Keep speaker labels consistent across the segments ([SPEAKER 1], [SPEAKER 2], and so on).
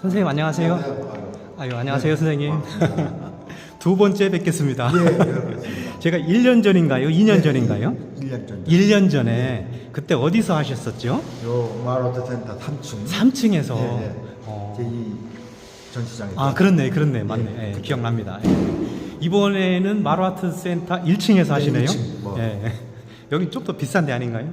[SPEAKER 1] 선생님 안녕하세요. 아유 안녕하세요 선생님. 두 번째 뵙겠습니다.
[SPEAKER 2] 예, 예.
[SPEAKER 1] 제가 1년 전인가요? 2년 전인가요?
[SPEAKER 2] 1년 전.
[SPEAKER 1] 1년 전에 그때 어디서 하셨었죠?
[SPEAKER 2] 요 마로트 센터 3층.
[SPEAKER 1] 3층에서.
[SPEAKER 2] 예, 예.
[SPEAKER 1] 어.
[SPEAKER 2] 제2 전시장에서.
[SPEAKER 1] 아 그렇네 그렇네 맞네
[SPEAKER 2] 예,
[SPEAKER 1] 예. 기억납니다. 예. 이번에는 마루아트 센터 1층에서 하시네요.
[SPEAKER 2] 1층, 뭐.
[SPEAKER 1] 예. 여기 좀 더 비싼 데 아닌가요?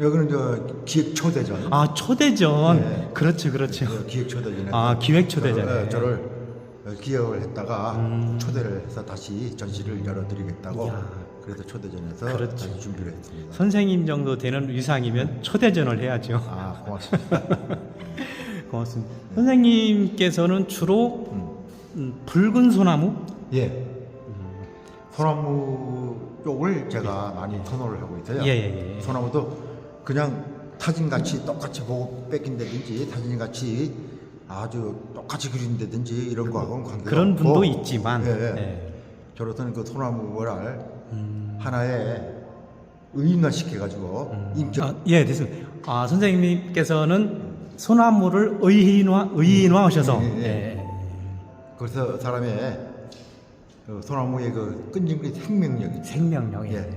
[SPEAKER 2] 여기는 저 기획 초대전.
[SPEAKER 1] 아 초대전.
[SPEAKER 2] 네.
[SPEAKER 1] 그렇죠 그렇죠.
[SPEAKER 2] 그 기획 초대전에.
[SPEAKER 1] 아, 기획 초대전에.
[SPEAKER 2] 저를, 예, 저를 기획을 했다가
[SPEAKER 1] 음.
[SPEAKER 2] 초대를 해서 다시 전시를 열어드리겠다고.
[SPEAKER 1] 이야.
[SPEAKER 2] 그래서 초대전에서
[SPEAKER 1] 그렇죠.
[SPEAKER 2] 다시 준비를 했습니다.
[SPEAKER 1] 선생님 정도 되는 위상이면 초대전을 해야죠.
[SPEAKER 2] 아 고맙습니다.
[SPEAKER 1] 고맙습니다. 선생님께서는 주로
[SPEAKER 2] 음.
[SPEAKER 1] 음, 붉은 소나무?
[SPEAKER 2] 예. 소나무 쪽을 제가 많이 선호를 하고 있어요.
[SPEAKER 1] 예, 예, 예.
[SPEAKER 2] 소나무도 그냥 사진같이 똑같이 보고 뺏긴다든지 사진같이 아주 똑같이 그린다든지 이런 거하고는 관계가
[SPEAKER 1] 그런
[SPEAKER 2] 없고
[SPEAKER 1] 분도 있지만
[SPEAKER 2] 예, 예.
[SPEAKER 1] 예.
[SPEAKER 2] 저로서는 그 소나무를
[SPEAKER 1] 음,
[SPEAKER 2] 하나의 의인화시켜가지고 인격
[SPEAKER 1] 아, 예, 됐습니다. 아, 선생님께서는 소나무를 의인화, 의인화하셔서
[SPEAKER 2] 예, 예, 예.
[SPEAKER 1] 예.
[SPEAKER 2] 그래서 사람의 그 소나무의 그 끈질긴 생명력이
[SPEAKER 1] 생명력. 예.
[SPEAKER 2] 예.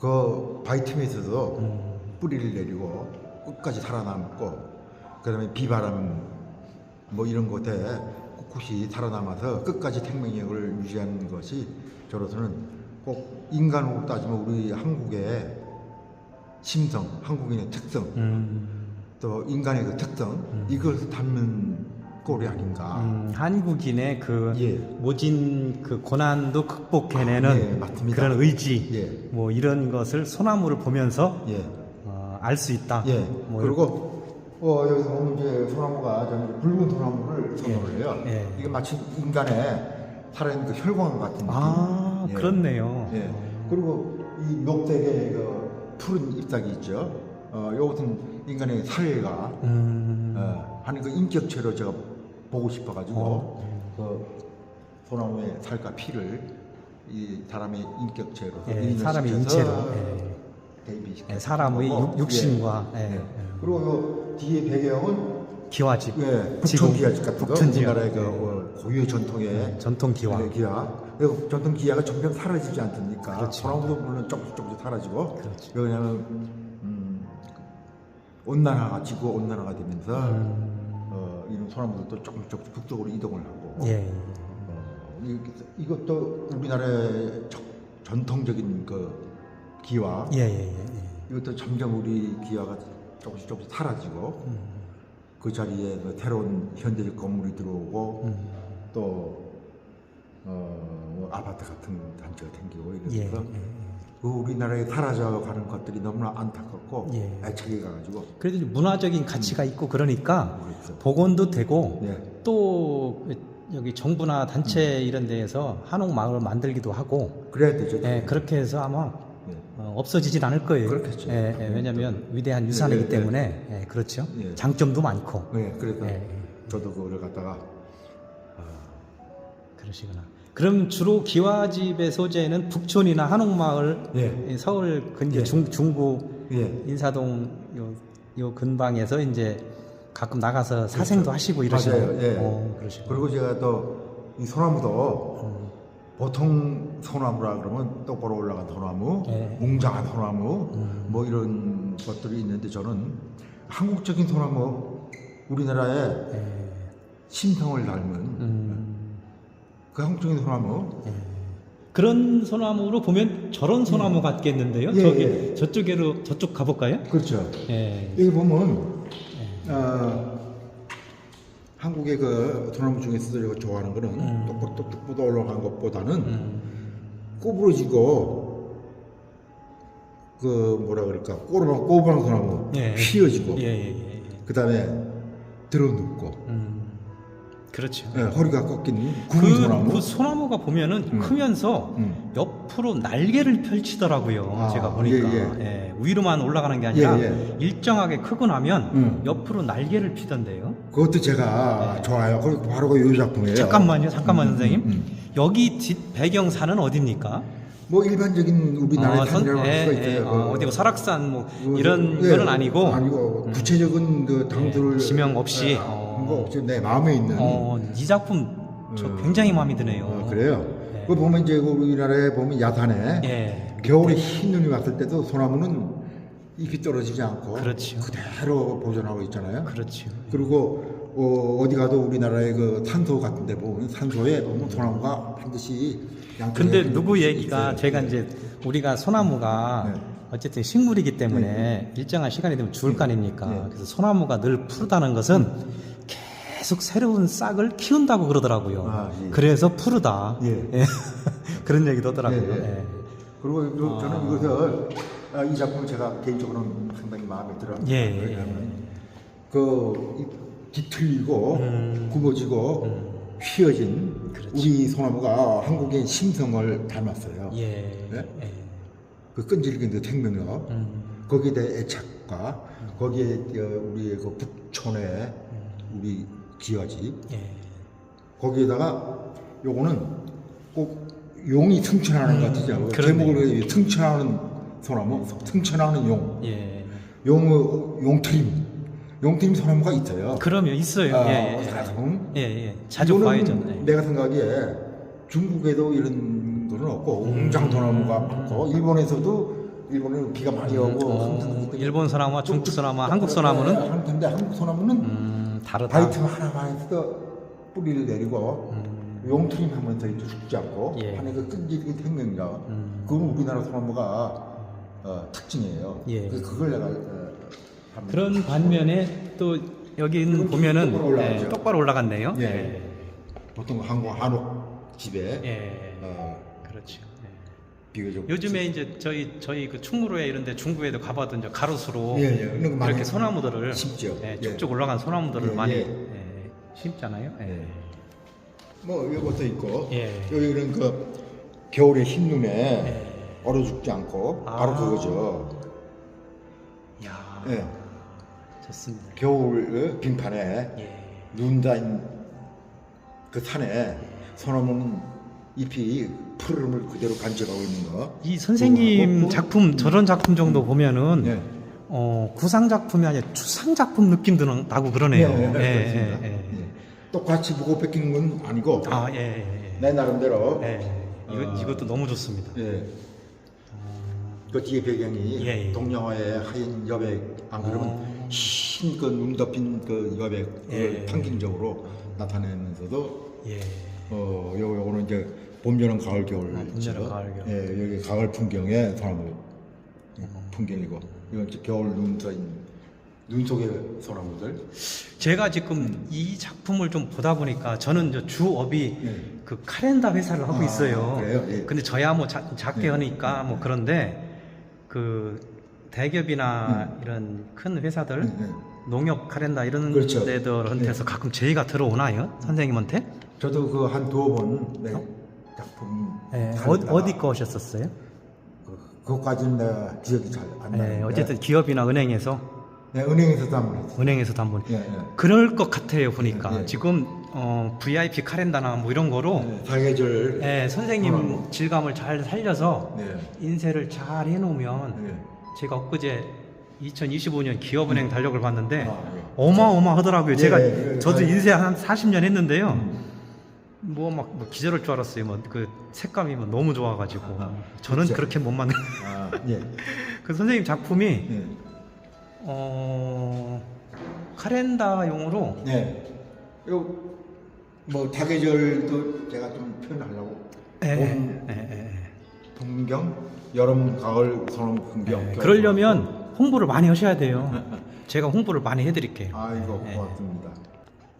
[SPEAKER 2] 그 바이트메에서도
[SPEAKER 1] 음.
[SPEAKER 2] 뿌리를 내리고 끝까지 살아남고 그다음에 비바람 뭐 이런 곳에 꿋꿋이 살아남아서 끝까지 생명력을 유지하는 것이 저로서는 꼭 인간으로 따지면 우리 한국의 심성, 한국인의 특성,
[SPEAKER 1] 음,
[SPEAKER 2] 또 인간의 그 특성 이걸 담는 꼴이 아닌가.
[SPEAKER 1] 음, 한국인의 그
[SPEAKER 2] 예.
[SPEAKER 1] 모진 그 고난도 극복해내는
[SPEAKER 2] 아, 예.
[SPEAKER 1] 그런 의지,
[SPEAKER 2] 예.
[SPEAKER 1] 뭐 이런 것을 소나무를 보면서
[SPEAKER 2] 예.
[SPEAKER 1] 어, 알수 있다.
[SPEAKER 2] 예.
[SPEAKER 1] 뭐
[SPEAKER 2] 그리고 어, 여기서 보면 이제 소나무가 저는 붉은 소나무를 선호를 해요.
[SPEAKER 1] 예.
[SPEAKER 2] 이게 마치 인간의 살아있는 그 혈관 같은 느낌.
[SPEAKER 1] 아,
[SPEAKER 2] 예.
[SPEAKER 1] 그렇네요.
[SPEAKER 2] 예. 그리고 이 녹색의 그 푸른 잎사귀 있죠. 어, 요것은 인간의 살과
[SPEAKER 1] 음,
[SPEAKER 2] 어, 하는 그 인격체로 제가 보고 싶어가지고
[SPEAKER 1] 어.
[SPEAKER 2] 그 소나무의 살과 피를 이 사람의 인격체로
[SPEAKER 1] 예, 사람의 인체로 예.
[SPEAKER 2] 대비시켜
[SPEAKER 1] 예, 사람의 육- 육신과, 예, 예.
[SPEAKER 2] 그리고 요 뒤에 배경은
[SPEAKER 1] 기와집,
[SPEAKER 2] 예, 북촌 기아 같은 거
[SPEAKER 1] 북촌 기와.
[SPEAKER 2] 우리나라의 그 어, 고유의 전통의
[SPEAKER 1] 전통 기와.
[SPEAKER 2] 네, 기아. 그 전통 기아가 점점 사라지지 않습니까?
[SPEAKER 1] 그렇죠.
[SPEAKER 2] 소나무도 물론 조금씩 조금씩 사라지고
[SPEAKER 1] 그렇죠.
[SPEAKER 2] 왜냐하면 음, 온난화가 지구 온난화가 되면서
[SPEAKER 1] 음.
[SPEAKER 2] 어, 이런 소나무들도 조금씩 조금씩 북쪽으로 이동을 하고
[SPEAKER 1] 예.
[SPEAKER 2] 어, 이- 이것도 우리나라의 저- 전통적인 그 기와
[SPEAKER 1] 예, 예, 예. 예.
[SPEAKER 2] 이것도 점점 우리 기아가 조금씩 조금씩 사라지고 그 자리에 그 새로운 현대적 건물이 들어오고
[SPEAKER 1] 음.
[SPEAKER 2] 또 어, 뭐 아파트 같은 단지가 생기고
[SPEAKER 1] 예,
[SPEAKER 2] 이러면서
[SPEAKER 1] 예,
[SPEAKER 2] 그 우리나라에 사라져가는 것들이 너무나 안타깝고
[SPEAKER 1] 예.
[SPEAKER 2] 애착이 가가지고
[SPEAKER 1] 그래도 문화적인 가치가 있고 그러니까
[SPEAKER 2] 그렇죠.
[SPEAKER 1] 복원도 되고
[SPEAKER 2] 예.
[SPEAKER 1] 또 여기 정부나 단체 이런 데에서 한옥 마을을 만들기도 하고
[SPEAKER 2] 그래야 되죠.
[SPEAKER 1] 예, 그렇게 해서 아마
[SPEAKER 2] 예.
[SPEAKER 1] 어, 없어지진 않을 거예요.
[SPEAKER 2] 그렇겠죠.
[SPEAKER 1] 예, 예, 왜냐하면 위대한 유산이기
[SPEAKER 2] 예, 예,
[SPEAKER 1] 때문에 예, 그렇죠.
[SPEAKER 2] 예.
[SPEAKER 1] 장점도 많고
[SPEAKER 2] 네, 그래서
[SPEAKER 1] 예, 예.
[SPEAKER 2] 저도 그거를 갖다가
[SPEAKER 1] 그러시구나. 그럼 주로 기와집의 소재는 북촌이나 한옥마을,
[SPEAKER 2] 예.
[SPEAKER 1] 이 서울 근교
[SPEAKER 2] 예.
[SPEAKER 1] 중, 중구
[SPEAKER 2] 예.
[SPEAKER 1] 인사동 요, 요 근방에서 이제 가끔 나가서 사생도 하시고 이러시고.
[SPEAKER 2] 맞아요. 예.
[SPEAKER 1] 어, 그러시고.
[SPEAKER 2] 그리고 제가 또 이 소나무도 보통 소나무라 그러면 똑바로 올라간 소나무,
[SPEAKER 1] 예.
[SPEAKER 2] 웅장한 소나무, 뭐 이런 것들이 있는데 저는 한국적인 소나무, 우리나라의
[SPEAKER 1] 예.
[SPEAKER 2] 심성을 닮은
[SPEAKER 1] 음,
[SPEAKER 2] 그 한국적인 소나무,
[SPEAKER 1] 그런 소나무로 보면 저런 소나무 같겠는데요.
[SPEAKER 2] 예,
[SPEAKER 1] 저기
[SPEAKER 2] 예.
[SPEAKER 1] 저쪽으로 저쪽 가볼까요?
[SPEAKER 2] 그렇죠.
[SPEAKER 1] 예.
[SPEAKER 2] 여기 보면 어, 한국의 그 소나무 중에서 제가 좋아하는 거는
[SPEAKER 1] 음.
[SPEAKER 2] 똑바로 똑똑 뻗어 올라간 것보다는 구부러지고 그 뭐라 그럴까 꼬르방 꼬부랑 소나무
[SPEAKER 1] 예.
[SPEAKER 2] 휘어지고
[SPEAKER 1] 예, 예, 예.
[SPEAKER 2] 그 다음에 들어 눕고
[SPEAKER 1] 음, 그렇죠.
[SPEAKER 2] 예, 허리가 꺾인
[SPEAKER 1] 그,
[SPEAKER 2] 소나무
[SPEAKER 1] 그 소나무가 보면은 크면서
[SPEAKER 2] 음.
[SPEAKER 1] 옆으로 날개를 펼치더라고요.
[SPEAKER 2] 아,
[SPEAKER 1] 제가 보니까
[SPEAKER 2] 예,
[SPEAKER 1] 예, 위로만 올라가는 게 아니라
[SPEAKER 2] 예, 예.
[SPEAKER 1] 일정하게 크고 나면
[SPEAKER 2] 음.
[SPEAKER 1] 옆으로 날개를 피던데요.
[SPEAKER 2] 그것도 제가 좋아요. 그리고 바로 그요 작품이에요.
[SPEAKER 1] 네. 잠깐만요, 잠깐만
[SPEAKER 2] 음,
[SPEAKER 1] 선생님.
[SPEAKER 2] 음, 음.
[SPEAKER 1] 여기 뒷 배경산은 어디입니까?
[SPEAKER 2] 뭐 일반적인 우리나라의
[SPEAKER 1] 어, 선-
[SPEAKER 2] 산이라고 할
[SPEAKER 1] 예,
[SPEAKER 2] 수가
[SPEAKER 1] 예,
[SPEAKER 2] 있어요.
[SPEAKER 1] 어,
[SPEAKER 2] 그
[SPEAKER 1] 어디 뭐 설악산 뭐
[SPEAKER 2] 그,
[SPEAKER 1] 이런
[SPEAKER 2] 예,
[SPEAKER 1] 거는 아니고
[SPEAKER 2] 아니고 구체적인 그 당들을
[SPEAKER 1] 예, 지명 없이,
[SPEAKER 2] 예,
[SPEAKER 1] 어.
[SPEAKER 2] 거 지금 내 마음에 있는
[SPEAKER 1] 어, 이 작품 저
[SPEAKER 2] 음.
[SPEAKER 1] 굉장히 마음에 드네요.
[SPEAKER 2] 어, 그래요.
[SPEAKER 1] 네.
[SPEAKER 2] 그 보면 이제 우리나라에 보면 야산에
[SPEAKER 1] 예.
[SPEAKER 2] 겨울에 흰 눈이 왔을 때도 소나무는 잎이 떨어지지 않고
[SPEAKER 1] 그렇죠.
[SPEAKER 2] 그대로 보존하고 있잖아요.
[SPEAKER 1] 그렇죠.
[SPEAKER 2] 그리고 어, 어디 가도 우리나라의 그 산소 같은 데 보면 산소에 보면 소나무가 반드시 양쪽에
[SPEAKER 1] 근데 누구 얘기가
[SPEAKER 2] 있어요.
[SPEAKER 1] 제가 이제 우리가 소나무가
[SPEAKER 2] 네.
[SPEAKER 1] 어쨌든 식물이기 때문에 일정한 시간이 되면 죽을 거 아닙니까?
[SPEAKER 2] 네.
[SPEAKER 1] 그래서 소나무가 늘 푸르다는 것은 계속 새로운 싹을 키운다고 그러더라고요.
[SPEAKER 2] 아, 예.
[SPEAKER 1] 그래서 푸르다.
[SPEAKER 2] 예.
[SPEAKER 1] 그런 얘기도 하더라고요.
[SPEAKER 2] 예, 예.
[SPEAKER 1] 예.
[SPEAKER 2] 그리고 그- 저는 이것을 아, 이 작품을 제가 개인적으로는 상당히 마음에 들어요.
[SPEAKER 1] 예, 예,
[SPEAKER 2] 왜냐하면 그 이- 뒤틀리고
[SPEAKER 1] 음.
[SPEAKER 2] 굽어지고 휘어진
[SPEAKER 1] 그렇지.
[SPEAKER 2] 우리 소나무가 한국의 심성을 닮았어요.
[SPEAKER 1] 예.
[SPEAKER 2] 네?
[SPEAKER 1] 예.
[SPEAKER 2] 그 끈질긴 그 생명력,
[SPEAKER 1] 음.
[SPEAKER 2] 거기에 대한 애착과 거기에 저 우리의 그 북촌의 우리 기와집
[SPEAKER 1] 예.
[SPEAKER 2] 거기에다가 요거는 꼭 용이 승천하는 것 같죠.
[SPEAKER 1] 음.
[SPEAKER 2] 제목을 승천하는 소나무, 승천하는 용,
[SPEAKER 1] 예.
[SPEAKER 2] 용 용트림, 용트림 소나무가 있어요.
[SPEAKER 1] 그러면 있어요.
[SPEAKER 2] 아,
[SPEAKER 1] 예, 예.
[SPEAKER 2] 가끔.
[SPEAKER 1] 예, 예. 자주 봐야죠. 네.
[SPEAKER 2] 내가 생각에 중국에도 이런 거는 없고
[SPEAKER 1] 음.
[SPEAKER 2] 웅장 소나무가 많고 일본에서도 일본은 비가 많이 오고
[SPEAKER 1] 어,
[SPEAKER 2] 그때
[SPEAKER 1] 일본 소나무와 중국 소나무, 한국
[SPEAKER 2] 네,
[SPEAKER 1] 소나무는
[SPEAKER 2] 한- 근데 한국 소나무는
[SPEAKER 1] 음, 다르다.
[SPEAKER 2] 바이트 하나만에서 뿌리를 내리고
[SPEAKER 1] 음.
[SPEAKER 2] 용트림 하면서 이제 죽지 않고
[SPEAKER 1] 예.
[SPEAKER 2] 안에 그 끈질긴 생명력
[SPEAKER 1] 음.
[SPEAKER 2] 그건 우리나라 소나무가 어, 특징이에요.
[SPEAKER 1] 예.
[SPEAKER 2] 그- 그걸 내가 어,
[SPEAKER 1] 그런 반면에 또 여기 있는 보면은
[SPEAKER 2] 똑바로.
[SPEAKER 1] 예, 똑바로 올라갔네요.
[SPEAKER 2] 예. 보통 한국 한옥 집에
[SPEAKER 1] 예.
[SPEAKER 2] 어,
[SPEAKER 1] 그렇죠. 예.
[SPEAKER 2] 비교적
[SPEAKER 1] 요즘에 이제 저희 저희 그 충무로에 이런데 중구에도 가봐도 이제 가로수로
[SPEAKER 2] 예, 예. 그런 거 많이
[SPEAKER 1] 이렇게 소나무들을
[SPEAKER 2] 심죠.
[SPEAKER 1] 예,
[SPEAKER 2] 예.
[SPEAKER 1] 쭉쭉 올라간 소나무들을
[SPEAKER 2] 예,
[SPEAKER 1] 많이
[SPEAKER 2] 예.
[SPEAKER 1] 예, 심잖아요. 예.
[SPEAKER 2] 뭐 이것도 있고
[SPEAKER 1] 예.
[SPEAKER 2] 여기는 그 겨울에 흰 눈에
[SPEAKER 1] 예.
[SPEAKER 2] 얼어 죽지 않고 바로
[SPEAKER 1] 아.
[SPEAKER 2] 그거죠.
[SPEAKER 1] 야,
[SPEAKER 2] 예.
[SPEAKER 1] 좋습니다.
[SPEAKER 2] 겨울 빙판에
[SPEAKER 1] 예.
[SPEAKER 2] 눈 닿은 그 산에 소나무는 잎이 푸르름을 그대로 간직하고 있는 거.
[SPEAKER 1] 이 선생님 작품 저런 작품 정도 보면은
[SPEAKER 2] 예.
[SPEAKER 1] 어, 구상 작품이 아니라 추상 작품 느낌도 나고 그러네요.
[SPEAKER 2] 예, 예,
[SPEAKER 1] 예,
[SPEAKER 2] 그렇습니다.
[SPEAKER 1] 예, 예.
[SPEAKER 2] 예. 똑같이 보고 뺏기는 건 아니고
[SPEAKER 1] 아, 예, 예, 예.
[SPEAKER 2] 내 나름대로
[SPEAKER 1] 예. 이거,
[SPEAKER 2] 어.
[SPEAKER 1] 이것도 너무 좋습니다.
[SPEAKER 2] 예. 그 뒤에 배경이
[SPEAKER 1] 예, 예.
[SPEAKER 2] 동양화의 하얀 여백 안 그러면
[SPEAKER 1] 어.
[SPEAKER 2] 흰 그 눈 덮인 그 여백 그걸
[SPEAKER 1] 예.
[SPEAKER 2] 상징적으로 나타내면서도
[SPEAKER 1] 예.
[SPEAKER 2] 어 요, 요거는 이제 봄 여름 가을 겨울
[SPEAKER 1] 아, 봄, 여름, 가을, 겨울.
[SPEAKER 2] 예 여기 가을 풍경의 소나무
[SPEAKER 1] 음.
[SPEAKER 2] 풍경이고 이건 이제 겨울 눈 떠인 눈 속의 소나무들
[SPEAKER 1] 제가 지금 이 작품을 좀 보다 보니까 저는 저 주업이
[SPEAKER 2] 예.
[SPEAKER 1] 그 카렌다 회사를 하고
[SPEAKER 2] 아,
[SPEAKER 1] 있어요.
[SPEAKER 2] 그래요? 예.
[SPEAKER 1] 근데 저야 뭐 자- 작게
[SPEAKER 2] 예.
[SPEAKER 1] 하니까 뭐 그런데 그 대기업이나 이런 큰 회사들
[SPEAKER 2] 예, 예.
[SPEAKER 1] 농협 카렌다 이런
[SPEAKER 2] 그렇죠.
[SPEAKER 1] 데들한테서 가끔 제의가 들어오나요? 선생님한테?
[SPEAKER 2] 저도 그 한 두어 번 네, 작품
[SPEAKER 1] 예. 어, 어디 거 하셨었어요?
[SPEAKER 2] 그, 그것까지는 내가 기억이 잘 안 나는데
[SPEAKER 1] 예, 어쨌든 기업이나 은행에서
[SPEAKER 2] 네, 은행에서도 한번 했어요.
[SPEAKER 1] 은행에서도 한번
[SPEAKER 2] 예, 예.
[SPEAKER 1] 그럴 것 같아요 보니까
[SPEAKER 2] 예, 예.
[SPEAKER 1] 지금 어, VIP 카렌다나 뭐 이런 거로
[SPEAKER 2] 네, 사계절
[SPEAKER 1] 예, 선생님
[SPEAKER 2] 그럼.
[SPEAKER 1] 질감을 잘 살려서
[SPEAKER 2] 네.
[SPEAKER 1] 인쇄를 잘 해놓으면
[SPEAKER 2] 네.
[SPEAKER 1] 제가 엊그제 2025년 기업은행 달력을 봤는데
[SPEAKER 2] 아, 네.
[SPEAKER 1] 어마어마하더라고요.
[SPEAKER 2] 예,
[SPEAKER 1] 제가
[SPEAKER 2] 예, 예.
[SPEAKER 1] 저도
[SPEAKER 2] 잘-
[SPEAKER 1] 인쇄 한 40년 했는데요.
[SPEAKER 2] 음.
[SPEAKER 1] 뭐 막 기절할 줄 알았어요. 뭐 그 색감이 뭐 너무 좋아가지고 저는
[SPEAKER 2] 그쵸.
[SPEAKER 1] 그렇게 못 만든.
[SPEAKER 2] 아, 예.
[SPEAKER 1] 그 선생님 작품이
[SPEAKER 2] 예.
[SPEAKER 1] 어 카렌다용으로
[SPEAKER 2] 네. 요뭐 사계절도 제가 좀 표현하려고
[SPEAKER 1] 예,
[SPEAKER 2] 봄
[SPEAKER 1] 예, 예, 예.
[SPEAKER 2] 풍경, 여름, 가을, 소나무 풍경.
[SPEAKER 1] 예. 그러려면 홍보를 많이 하셔야 돼요. 제가 홍보를 많이 해드릴게요.
[SPEAKER 2] 아이고
[SPEAKER 1] 예.
[SPEAKER 2] 고맙습니다.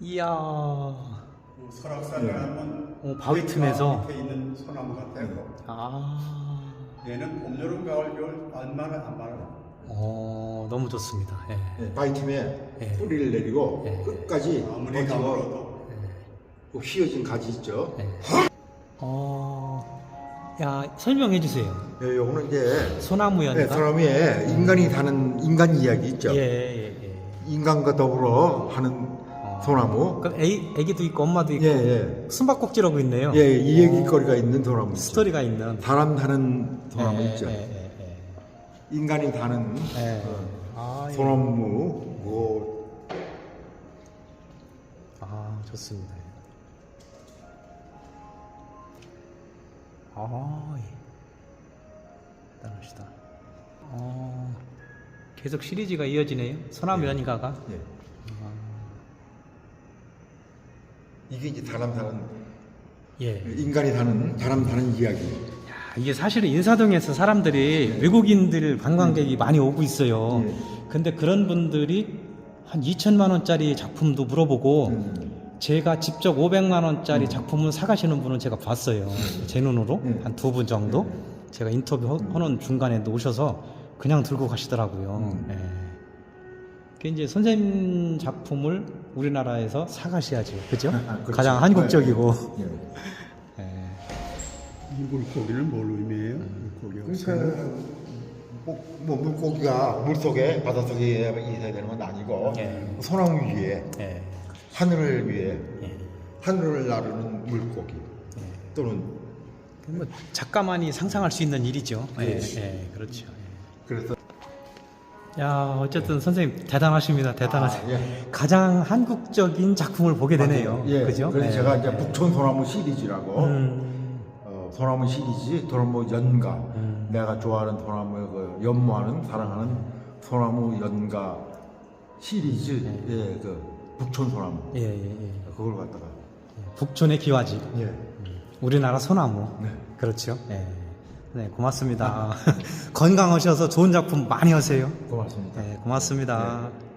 [SPEAKER 1] 이야.
[SPEAKER 3] 그 설악산에 가면
[SPEAKER 1] 어, 바위 틈에서.
[SPEAKER 3] 밑에 있는 소나무 같아요.
[SPEAKER 1] 아.
[SPEAKER 3] 얘는 봄, 여름, 가을, 겨울 알만은 안 말아요.
[SPEAKER 1] 어, 너무 좋습니다. 예.
[SPEAKER 2] 예, 바이팀에
[SPEAKER 1] 예.
[SPEAKER 2] 뿌리를 내리고
[SPEAKER 1] 예.
[SPEAKER 2] 끝까지
[SPEAKER 3] 아무리 가물어도
[SPEAKER 2] 그 휘어진 가지 있죠.
[SPEAKER 1] 예. 어. 야, 설명해 주세요.
[SPEAKER 2] 예, 요거는 이제
[SPEAKER 1] 소나무연가?
[SPEAKER 2] 네, 사람의 인간이 사는 인간 이야기 있죠.
[SPEAKER 1] 예, 예, 예.
[SPEAKER 2] 인간과 더불어 하는 소나무.
[SPEAKER 1] 그럼 애, 애기도 있고 엄마도 있고
[SPEAKER 2] 예, 예.
[SPEAKER 1] 숨바꼭질하고 있네요.
[SPEAKER 2] 예, 이
[SPEAKER 1] 어,
[SPEAKER 2] 얘기거리가 있는 소나무 있죠.
[SPEAKER 1] 스토리가 있는
[SPEAKER 2] 사람 사는 소나무
[SPEAKER 1] 예,
[SPEAKER 2] 있죠.
[SPEAKER 1] 예, 예, 예.
[SPEAKER 2] 인간이 사는
[SPEAKER 1] 예.
[SPEAKER 2] 어,
[SPEAKER 1] 아, 예.
[SPEAKER 2] 소나무 뭐
[SPEAKER 1] 좋습니다. 아, 예. 대단하시다. 어, 계속 시리즈가 이어지네요. 소나무 연가가.
[SPEAKER 2] 예. 이게 이제 사람 사는
[SPEAKER 1] 예.
[SPEAKER 2] 인간이 사는 사람 사는 이야기.
[SPEAKER 1] 야, 이게 사실은 인사동에서 사람들이 외국인들 관광객이 많이 오고 있어요.
[SPEAKER 2] 예.
[SPEAKER 1] 근데 그런 분들이 한 2천만 원짜리 작품도 물어보고
[SPEAKER 2] 음.
[SPEAKER 1] 제가 직접 500만 원짜리 작품을 사가시는 분은 제가 봤어요. 제 눈으로
[SPEAKER 2] 음.
[SPEAKER 1] 한두 분 정도. 제가 인터뷰 하- 하는 중간에도 오셔서 그냥 들고 가시더라고요.
[SPEAKER 2] 음.
[SPEAKER 1] 예. 그 이제 선생님 작품을 우리나라에서 사가셔야죠. 그죠?
[SPEAKER 2] 아, 그렇죠.
[SPEAKER 1] 가장 한국적이고.
[SPEAKER 2] 예.
[SPEAKER 1] 예.
[SPEAKER 3] 이 물고기는 뭘 의미해요? 물고기
[SPEAKER 2] 그러니까 뭐, 뭐 물고기가 물 속에 바다 속에 있어야 되는 건 아니고
[SPEAKER 1] 예.
[SPEAKER 2] 소나무 위에
[SPEAKER 1] 예.
[SPEAKER 2] 하늘을 위해
[SPEAKER 1] 예.
[SPEAKER 2] 하늘을 나르는 물고기 또는
[SPEAKER 1] 뭐 작가만이 상상할 수 있는 일이죠. 예,
[SPEAKER 2] 그렇지.
[SPEAKER 1] 예, 그렇죠.
[SPEAKER 2] 그래서
[SPEAKER 1] 예. 야, 어쨌든 선생님 대단하십니다. 대단하세요.
[SPEAKER 2] 아, 예.
[SPEAKER 1] 가장 한국적인 작품을 보게 되네요.
[SPEAKER 2] 예.
[SPEAKER 1] 그죠?
[SPEAKER 2] 그래서
[SPEAKER 1] 예.
[SPEAKER 2] 제가 이제 북촌 소나무 시리즈라고
[SPEAKER 1] 음,
[SPEAKER 2] 어, 소나무 시리즈 소나무 연가
[SPEAKER 1] 음.
[SPEAKER 2] 내가 좋아하는 소나무 그 연모하는 사랑하는 소나무 연가 시리즈 예, 그 북촌 소나무
[SPEAKER 1] 예, 예, 예.
[SPEAKER 2] 그걸 갖다가
[SPEAKER 1] 북촌의 기와집,
[SPEAKER 2] 예.
[SPEAKER 1] 우리나라 소나무.
[SPEAKER 2] 네.
[SPEAKER 1] 그렇죠. 예. 네, 고맙습니다. 건강하셔서 좋은 작품 많이 하세요.
[SPEAKER 2] 고맙습니다.
[SPEAKER 1] 네, 고맙습니다.